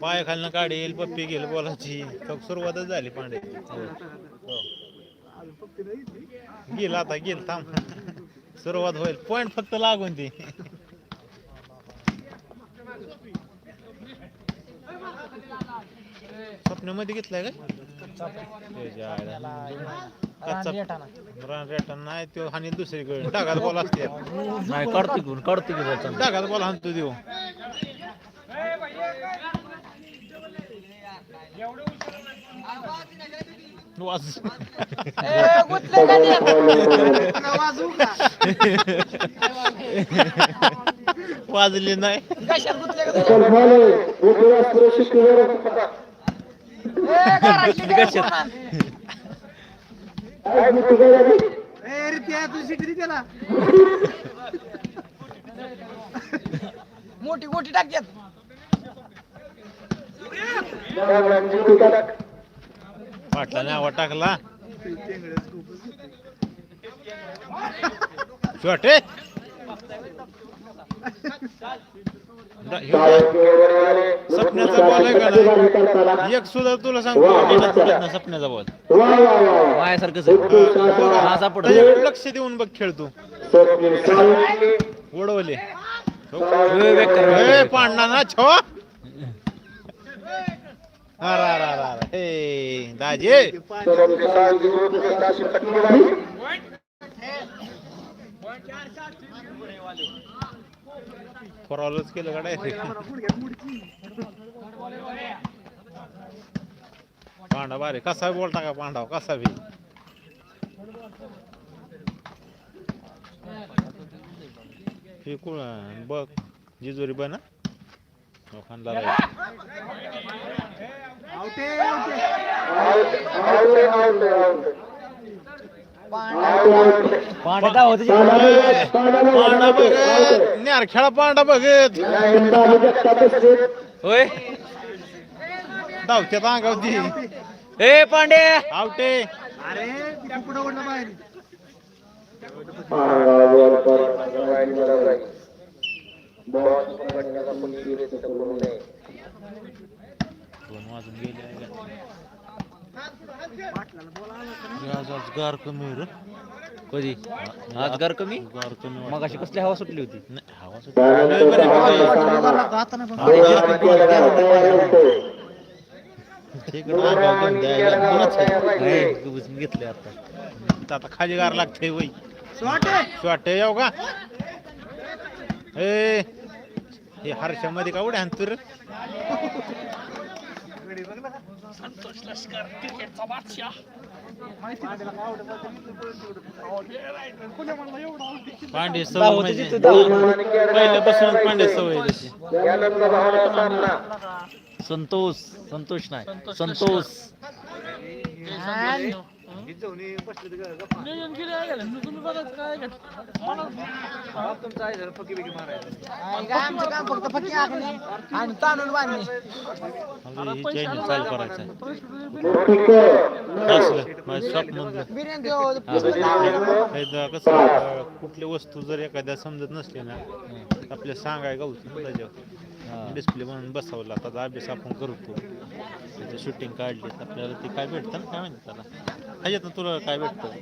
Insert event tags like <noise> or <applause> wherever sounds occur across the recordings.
पाय खालनं काढेल पप्पी घेईल बोलाची सुरुवातच झाली पांडे. हो. गेल आता गेल थांब. सुरुवात होईल. पॉइंट फक्त लागून ती स्वप्नामध्ये घेतलाय का नाही तो हानी दुसरीकडे. डागात बॉल असते नाही काढतो घेऊन काढतो बॉल डागात बॉल हाणतो देऊ वाज वाजली नाही. मोठी मोठी टाक्यात पाटला नावा टाकला. छोटे सपन्याचा बॉल आहे का नाही? एक सुद्धा तुला सांगतो नाही सपन्याचा बॉल. त्याच्याकडे लक्ष देऊन बघ खेळ तू. उडवले ए, पाडणार ना छो अरे अरे अरे अरे. हे दाजी फॉरॉलच केलं का डायरेक्ट पांडा बारे कसा बोल टाका पांडाव? कसा बी. हे कोण बघ जिजोरी बना खानदार पांड्या होते पांडा बघत न्यार खेळा पांडा बघत होय? धावत्यात अंगावती ए पांडे. आवटे दोन वाजून गेले आहे का? आज आज गार कमी आहे रे कधी आज गार कमी गार कमी मग अशी कसली हवा सुटली होती नाही हवा सुटली. लय द्यायला कोणाच नाही, घेतले आता तर आता खाली गार लागते वय स्वाटे येऊ का ए हे हर्षामध्ये का उड्या आणतो रे पांडे सवय म्हणजे. पहिल्यापासून पांडे सवय संतोष. संतोष नाही संतोष. आमचं काम फक्त फक्त आखणे आणि तांदूळ बांधणे. आपलं चॅनल चालू करायचं आहे. असलं माझं स्वप्न बिर्याणी देऊ एकदा कसं अं, कुठली वस्तू जर एखाद्या समजत नसली ना आपल्या सांगाय त्याच्यावर. डिस्प्ले म्हणून बसवला त्याचा अभ्यास आपण करतो. त्याचं शूटिंग काढली तर आपल्याला ते काय भेटतं ना? काय म्हणतात त्याला? ह्याच्यात ना तुला काय भेटतं?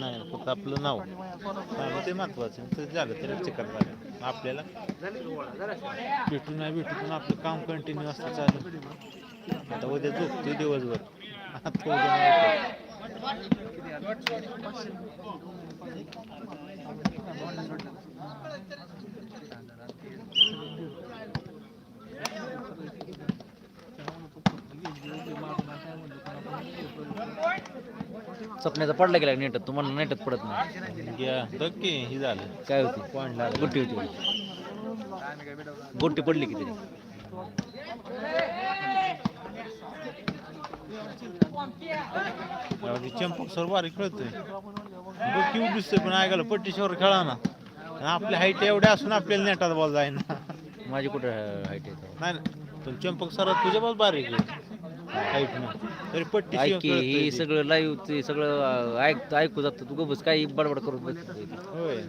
नाही फक्त आपलं नाव. ते महत्वाचं आहे. ते झालं तरी चिकन झालं आपल्याला भेटून नाही भेटू पण आपलं काम कंटिन्यू असतं चालू. आता उद्या झोपतोय दिवसभर. आता उद्या सपन्याचा पडला गेला नेटात? तुम्हाला नेटात पडत नाही. हे झालं. काय होती? गुट्टी होती गुट्टी पडली की तरी चंपक सर बारीक खेळतोय. किती दिसतोय पण ऐकायला पट्टीशीवर खेळा ना. आणि आपल्या हाईट एवढ्या असून आपल्याला नेटात बॉल जाईना. माझी कुठे हाईट आहे नाही पण चंपक सर तुझ्या बॉल बारीक हाईट ना तरी पट्टी ऐक की हे सगळं लाईव्ह ते सगळं अं, ऐक ऐकू जातं. तू गबस काही बडबड करून बसतो होय.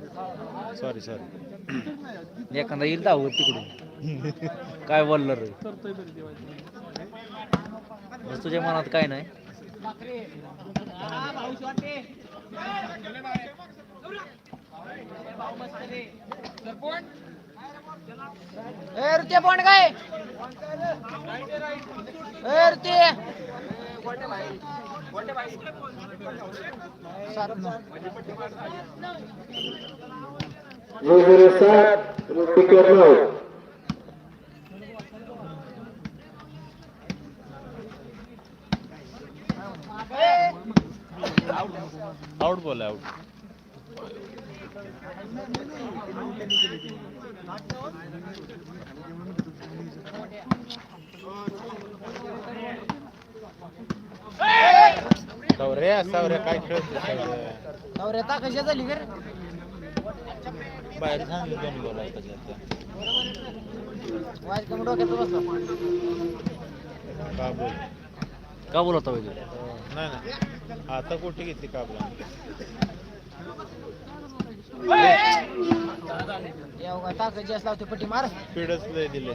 सॉरी सॉरी एखादा येईल धावत तिकडून. काय बोललं रे? बस तुझ्या मनात काय नाही. ए पॉइंट काय? ए सात नऊ झिरो सात टिकेट नऊ आउट बोल आउट Thank you. सावऱ्या सावऱ्या काय खेळत नवऱ्या ता कशा झाली कर बाहेर सांगितलं वाज कमी डोक्यात का बोल? का बोलत होता नाही नाही. आता कुठे घेतली का बोल? याव का ताकद जास्त लावते पट्टी मार. स्पीडच दिले.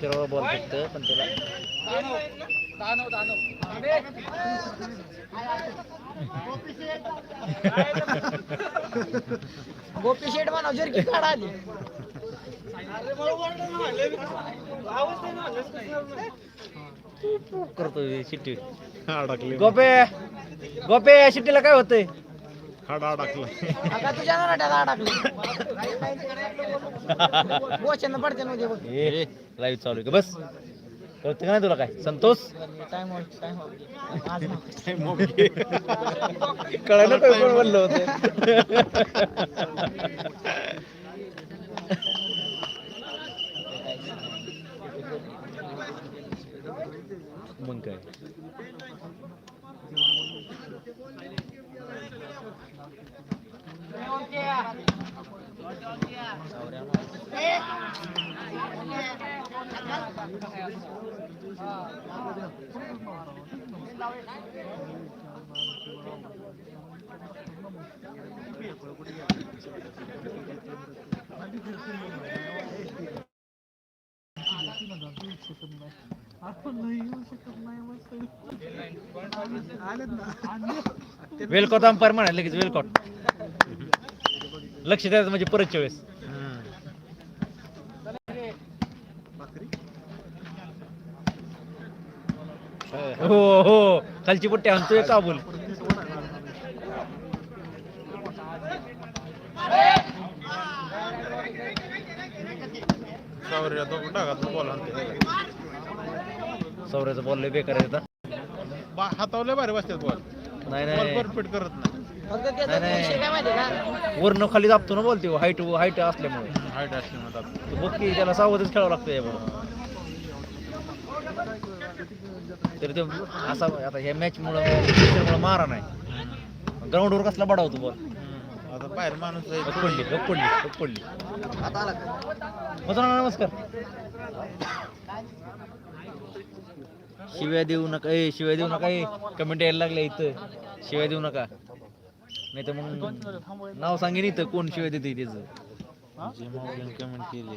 फिरवा बॉल फक्त पण त्याला. गोपी शेट म्हणा जर्की काढा आली. करतोय शिट्टी अडकले गोपे गोपे शिट्टीला काय होतंय? हाडा अडकला तुझ्या नाट्याला अडकली गोष्टीनं पडते बघ. ए लाईव्ह चालू आहे का? बस. कळतं का नाही तुला काय? संतोष? टाइम टाइम आज ना. कळायला काय कोण बोललं होतं? मग काय? वेलकॉट अंपायर म्हणाले लगेच वेलकॉट. लक्ष द्यायचं म्हणजे परतच्या वेळेस हो हो. खालची पट्टी आणतोय काबूल. सौर्याचा बॉल लय बेकार आहे हातावले भारी बसतात बॉल नाही नाही. परफेक्ट करत नाही. वरनं खाली दाबतो ना बोलते हाईट हाईट असल्यामुळे. हाईट तू बघ की त्याला सावधच खेळावं लागतं यामुळे तरी तो असा आता ह्या मॅच मुळे मारा नाही. ग्राउंडवर कसला बडावतो बॉल. आता बाहेर माणूस पडली पडली पडली आता आला नमस्कार. शिव्या देऊ नका. ए शिव्या देऊ नका. ए कमेंट यायला लागल्या इथं. शिव्या देऊ नका. नाही तर मग नाव सांगेन इथं कोण शिव्या देते त्याचं. माऊलीने कमेंट केली.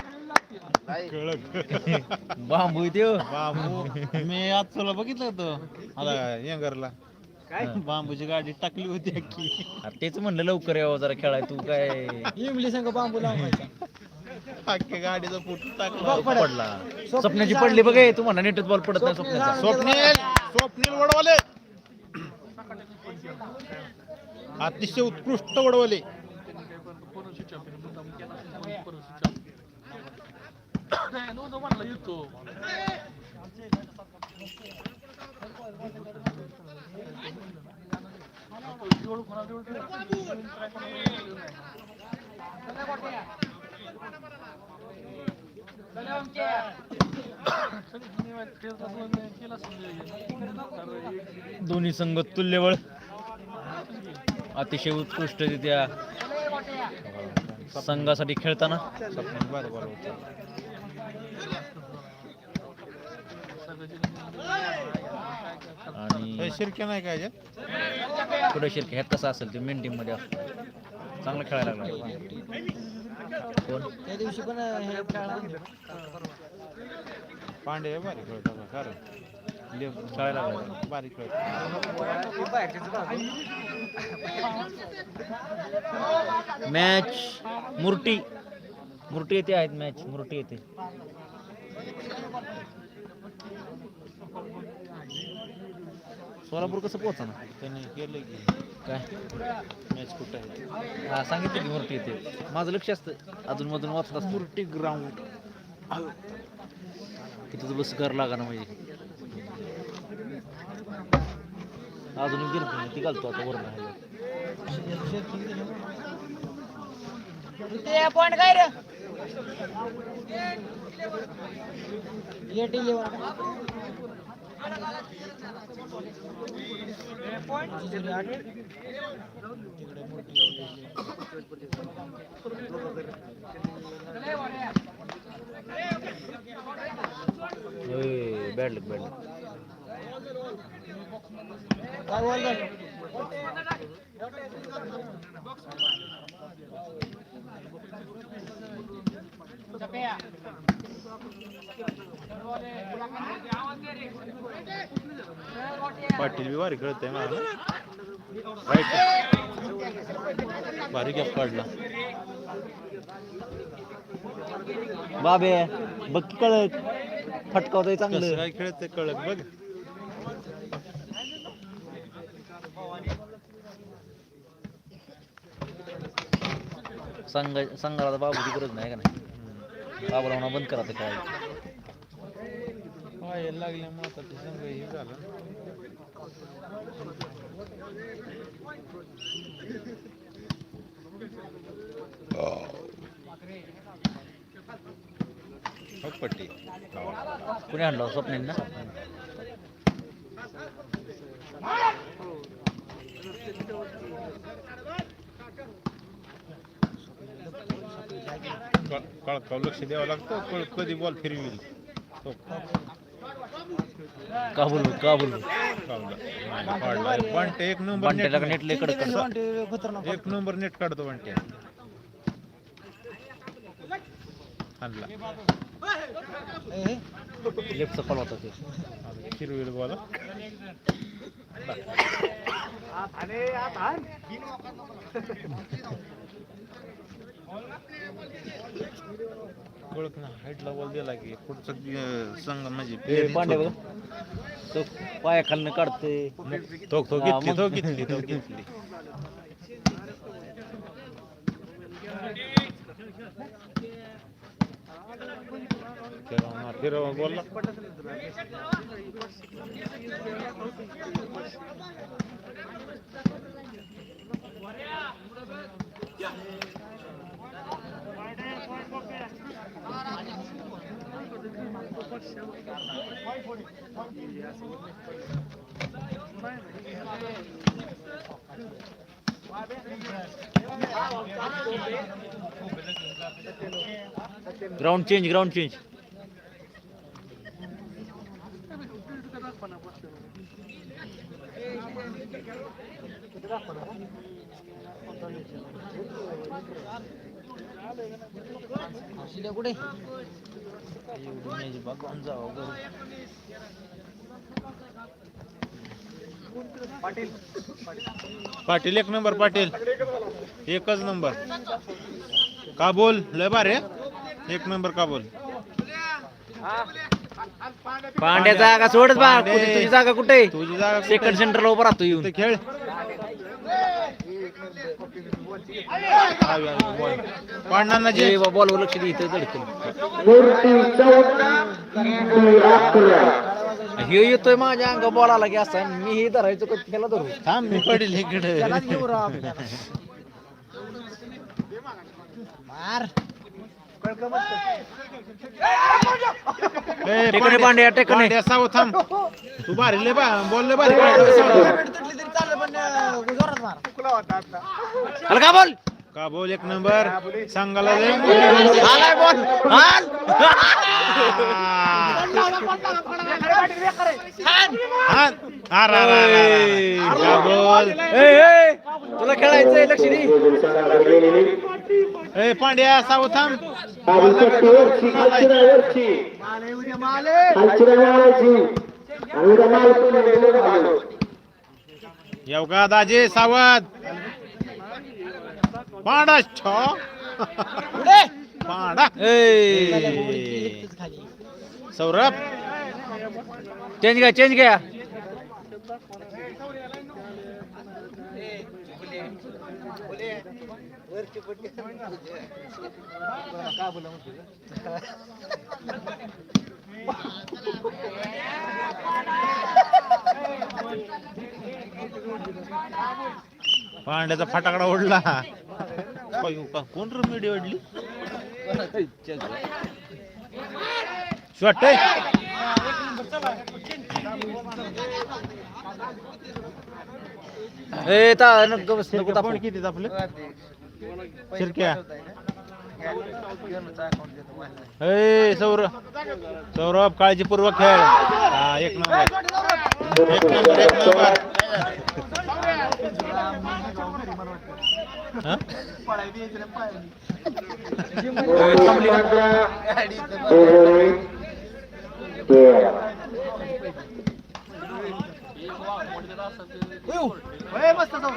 बांबू देव बांबू. मी आज तुला बघितलं होतं. आता यंगरला. काय? बांबूची गाडी टाकली होती अख्खी. तेच म्हणलं लवकर यावं जरा खेळाय तू काय? इंग्लिश संघ बांबू लावायचा. अख्ख्या गाडीचा फोटो टाकला. पडला. स्वप्नाची पडली बघ हे, तू म्हणा नेटच बॉल पडत नाही स्वप्नाचा स्वप्नील स्वप्नील वडवले. अतिशय उत्कृष्ट वडवले. दोन्ही संघ तुल्यबळ. अतिशय उत्कृष्ट त्या संघासाठी खेळताना स्वप्नील बारे बॉल होता आणि हे शिरके नाही काय पुढे शिरके? ह्यात कसं असेल ते मेन टीममध्ये असतो. चांगलं खेळायला लागला. कोण? त्या दिवशी पण हे पांडे बारीक खेळत होता कारण लेफ्ट खेळायला लागला बारीक खेळत मॅच मुरटी. मुरटी येते आहेत मॅच मुरटी येते. सोलापूर कसं पोहोचा ना त्याने केलं की. काय? मॅच कुठं आहे? हा सांगितलं की मुरटी येते. माझं लक्ष असतं. अधून मधून वाचत असतं. मुरटी ग्राउंड तिथं बस कर लागा ना म्हणजे? अजून गेलं ती घालतो आता वरून. ते पॉइंट काय रे? Bad luck bad luck Patil बी बारीक खेळत आहे. मला बारीक गॅप काढला. बाबे बघ की कळत. फटकावतोय चांगलं. काय खेळत कळत बघ. संघ संघाला बाबूची गरज नाही का नाही? म्हणा बंद करा ते काय व्हायला लागल्यामुळे आता ते संघ हे झालं. हो पट्टी. कुणी आणलं स्वप्नील ना कळकाव लक्ष द्यावं लागतं. कळ कधी बॉल फिरविल हो काबूल काबूल बंटे एक नंबर नेट नेट लय कडक काढतो. एक नंबर नेट काढतो बंटे. आणला. लेफ्टचा फॉल होता ते. फिरविल बॉल ओळख ना हाईटला बॉल दिला की पुढचा संघ म्हणजे पांडे बघ. तो पाया खालनं काढते तो तो घेतली. तो घेतली. तो घेतली फिरवा बोलला ग्राउंड चेंज ग्राउंड चेंज शिल्या कुठे. पाटील. एक नंबर पाटील. एकच नंबर. काबूल लय बारे एक नंबर काबूल पांड्या जागा सोडच बा. तुझी जागा कुठे? तुझी जागा? सेकंड सेंटरला उभा राहतो येऊन. खेळ. पांडणांना जे जे बॉलवर लक्ष दे इथं हे येतोय माझ्या अंग बॉल आला की असा मी हे धरायचो का त्याला धरू? थांब मी पडेल इकडे. <laughs> मार. ए, टेकणे पांड्या. पांड्या सावध थांब. तू भारी लय बा भारी. हल का बोल? का बोल? एक नंबर. सांगायला लय आलाय बोल. हाल. हा अरे, अरे, अरे, अरे. का बोल? ए, तुला खेळायचंय लक्ष दे ए पांड्या सावध थांब. येऊ का दाजे सावध पांडा छो. पांडा. ए. सौरभ. चेंज घ्या चेंज घ्या. पांड्याचा फटाकडा ओढला. कोण का- कोण ओढली? शॉट ए ता नको बस नको तापू. किती आपलं शिरक्या ए सौरभ सौरभ काळजीपूर्वक खेळ हा एक नंबर एक नंबर एक नंबर हा? तेरा. मस्त जाऊ.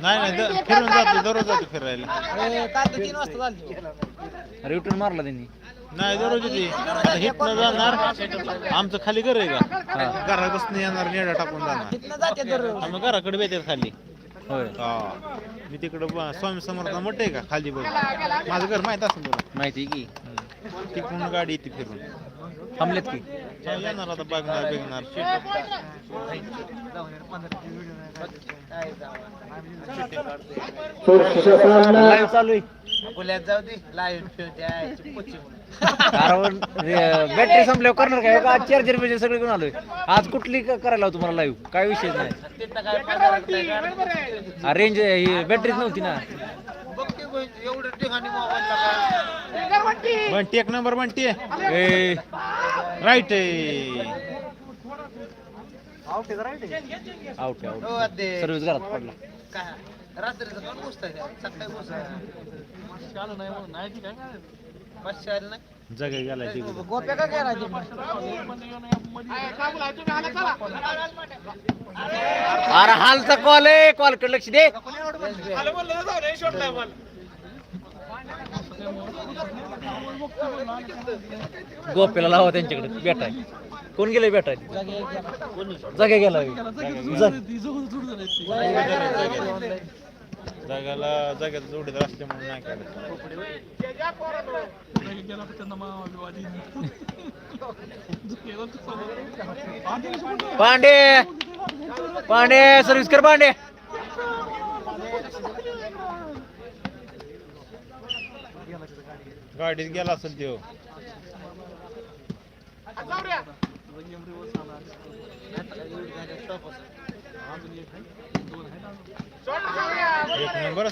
नाही नाही द- फिरून जातो दररोज जातो फिरायला. तारखे तीन वाजता झाली रिटर्न मारला त्यांनी. नाही दररोज येते. आता हितनं जाणार आमचं खाली घर आहे का? घरापासून येणार नेडा टाकून जाणार. तिथनं जाते दररोज. आम्ही घराकडे बेतात खाली. होय. हा. मी तिकडं ब- स्वामी समर्थ मोठे आहे का? खाली बघ. माझं घर माहीत असेल तुला? माहिती की. हम्म. तिकडून गाडी येते फिरून. थांबलेत की? येणार आता बघणार बघणार चौरशीचा सामना लाईव्ह चालू आहे पुण्यात जाऊ दे लाईव्ह बॅटरी संपल्यावर करणार काय? का आज चार्जर बिर्जर सगळे घेऊन आलोय? आज कुठली क- करायला लावू तुम्हाला लाईव्ह काय विषय नाही. रेंज ही बॅटरीच नव्हती ना. एवढं ठिकाणी बंटी. एक नंबर बंटी. ए राईट आहे आउट आउट सर्व्हिस घरात पडला. काय? रात्रीचं कोण पुसताय सकाळी पुसाय पाचशे आले नाही जगा गेला तिकडे. गोप्या का गेला अरे हालचा कॉल आहे. कॉलकडे लक्ष दे. गोप्याला लावा त्यांच्याकडे बेटा कोण गेले बेटा जागे गेला. जग जगाला जगात जोडीदार असल्यामुळे नाही काढत. पांडे. पांडे! सर्व्हिस कर पांडे. गाडीत गेला असेल तो. एक नंबर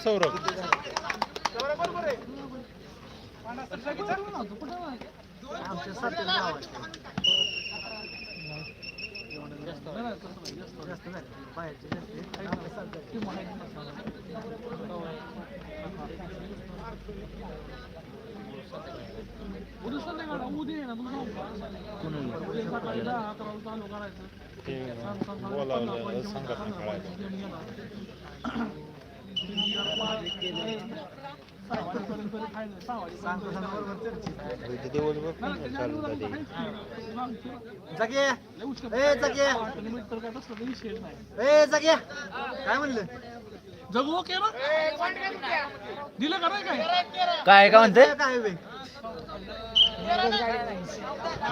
आहे सौरभ ते बोलावलं सांगत नाही कळायचं इथे दिवसभर फोन चालू होता ते. जगे. ए जगे. ए जगे. काय म्हणलं? जगू ना? दिलं का नाही काय काय काय म्हणते? काय बे?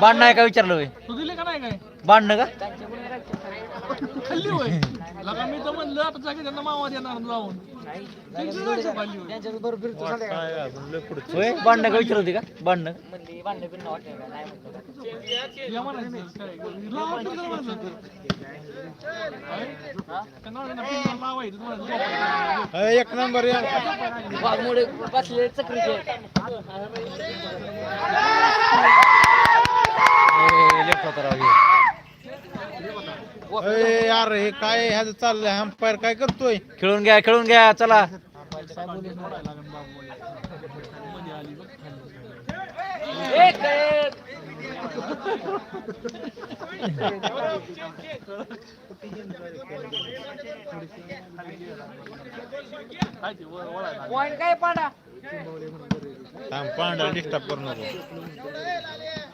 भांडणं आहे का विचारलं होय? तू दिले का नाही काय भांडणं का? खाल्ली होय. लगा मी तर म्हणलं आता जागी त्यांना मावा देणार जाऊन. त्यांची जायचं खाल्ली होय. होय? भांडणं का विचारत होती का? भांडणं? या म्हणायचं. काय? लावा पिंजरा म्हणायचं. काय? त्यांना म्हणायचं पिंजरा लावायचं तुम्हाला झोपायचं. अय, एक नंबर या. ए, लेफ्ट होता राव ह्यो. अय, यार हे काय ह्याचं चाललंय अंपायर काय करतोय? खेळून घ्या खेळून घ्या चला. थांब पांढरा डिस्टर्ब करू नको.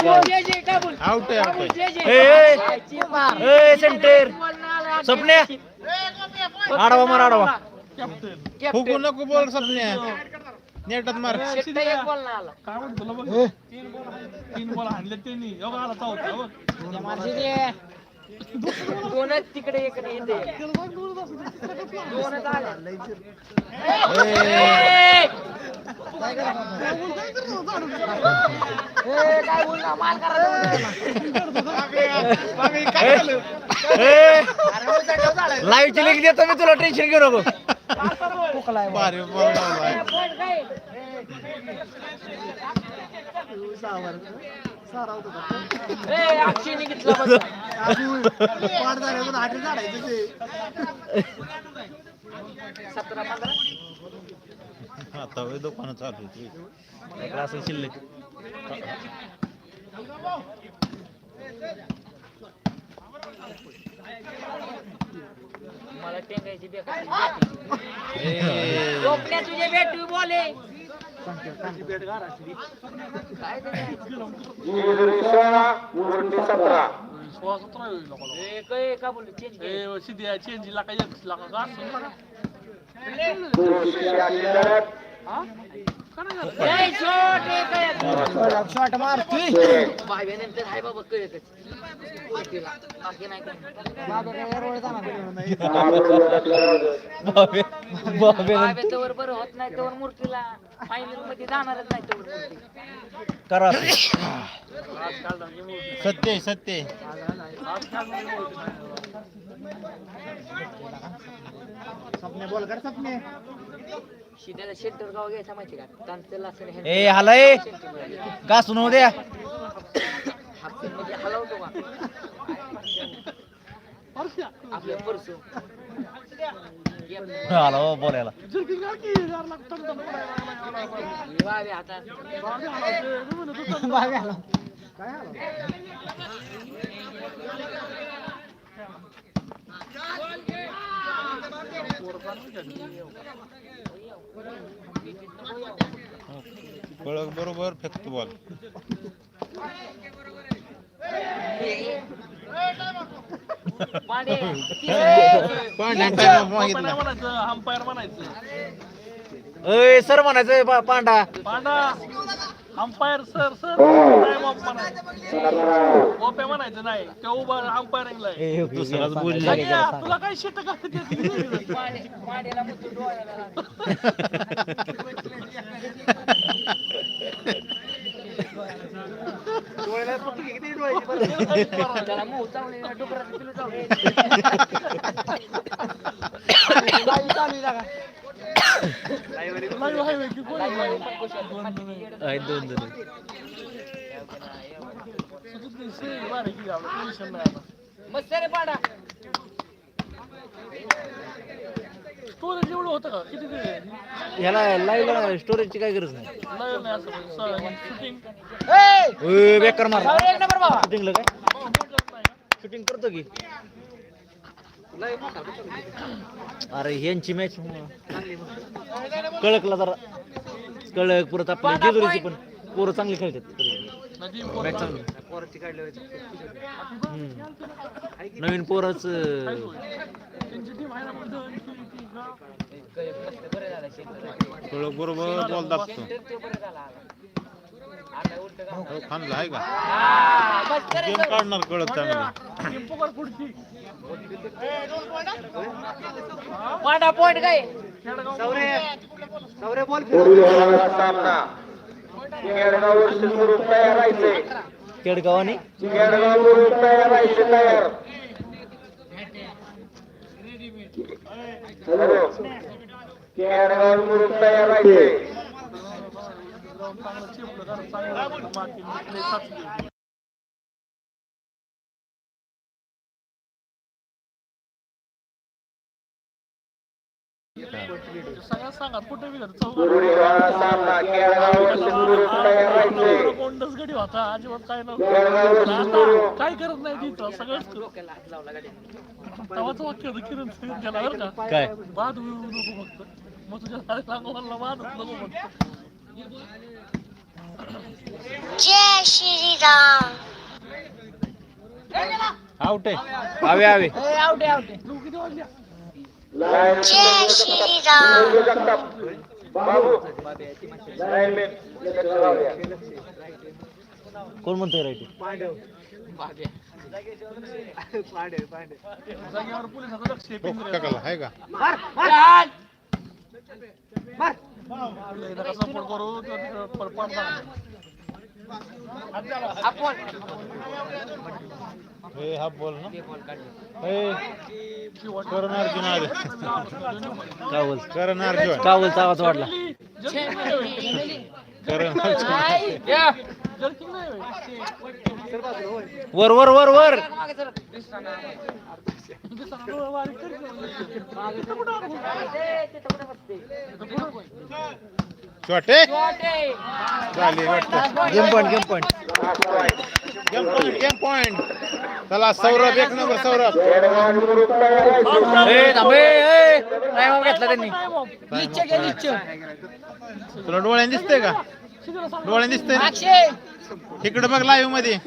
आउट आहे ए, सेंटर सपन्या आडवा मार आडवा फुकू नको बोल सपन्या नेटात मार काय म्हणतो तुला बघ तीन बॉल हाणले त्यांनी दोनच तिकडे एक दोनच काय बोलला? माल लाईव्ह लिंक देतो मी तुला टेन्शन घेऊ नको. लावलाय अक्षयने घेतला. पाठ झाल्यावर हाटी झाडायचं ते सतरा पंधरा आता दुकानं चालू. एक असं शिल्लक मला टेंगायची बेकार झोपल्या तुझे भेटू बोले काय सोळा सतरा चेंज ए एक लाका का असं शॉट मारतोय हाय बाबा कळतच बाकी नाही बाबे तवर बरं होत नाही तवर मूर्तीला फायनलमध्ये जाणारच नाही तवर करा सत्य सत्य की. सपने बोल कर सपने. शिद्याला शेंटर गाव घ्यायचा माहिती का? तांतला असं ए हलाय. घासून होऊ द्या. मध्ये हलवतो का. आपल्या परसू बोलायला की, यार लागतं ना पडायला. वावे हातात बाबे आला ते, मी म्हणत होतो. बाबा आला. काय आला पळक बरोबर फेकतो बॉल. पांडे म्हणायचं सर म्हणायचं पा- Panda. Panda. Umpire sir sir time off म्हणायचं. ओपे म्हणायचं नाही. त्या उभा अंपायरिंगला आहे. तुला काय शेत <laughs> <laughs> <laughs> दोन. मस्त रे पांडा स्टोरेज एवढं होतं का किती ते ह्याला लाईव्ह स्टोरेजची काय गरज नाही शूटिंग बेकार मार शूटिंगला काय? शूटिंग करतो की. अरे ह्यांची मॅच कळकला जरा. कळक परत आपल्या जेजुरीची पण पोरं चांगली खेळतात. मॅच चांगली. नवीन पोरच बरोबर बॉल दाबतो. हो, खानला आहे का? गेम काढणार कळत चांगलं पॉइंट काय? सामना केडगाव तयार राहायचे केडगाव आणि केडगाव वरून तयार राहायचे तयार हॅलो केडगाव वरून तयार राहायचे चांगलं चिपलं जरा चांगलं माती साचली. सगळ्या सांगा कुठे बी घर पुढील होणारा सामना केडगाव वर्ष सुरू तयार राहायचे कोंडच गडी होता अजिबात काय? नव्हतं काय? करत नाही तिथं सगळंच तवाचं वाक्य होतं किरण सगळं गेला बरं का काय बाद होऊ नको फक्त. मग तुझ्या सांगोला वादच नको फक्त जय श्री राम आउट आहे आवे आवे. तू किती वाजल्या लाईन जय श्री राम जगताप बाबू लाईनमॅन लक्ष लावूया कोण म्हणतोय राईट पिंजऱ्यात. काकाला आहे का हे हा बॉल ना. हे करण अर्जुन आले. कावल करण अर्जुन. कावलचा आवाज वाढला. करण. वर वर वर वर. छोटे झाली वाटतं. Game point game point game point game point चला सौरभ एक नंबर सौरभ. घेतला त्यांनी. तुला डोळ्याने दिसतंय का? डोळ्याने दिसतंय ना? इकडे बघ लाईव्हमध्ये.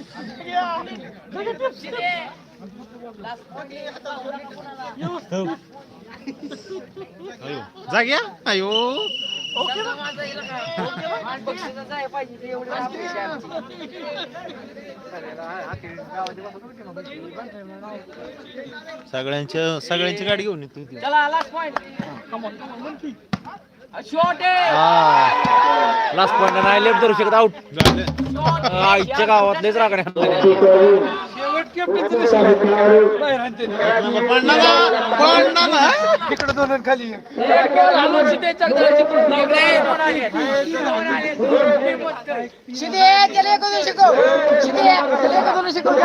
जाग्या? अयो. सगळ्यांच्या सगळ्यांची गाडी घेऊन येतो ती. चला लास्ट पॉइंट लास्ट पॉईंट नाही लेफ्ट धरू शकत आउट झालं आईच्या गावातलेच रागणे आणले पडणार ना, पडणार ना. शिदे त्याला एक शिकव शिदे त्याला एक शिकव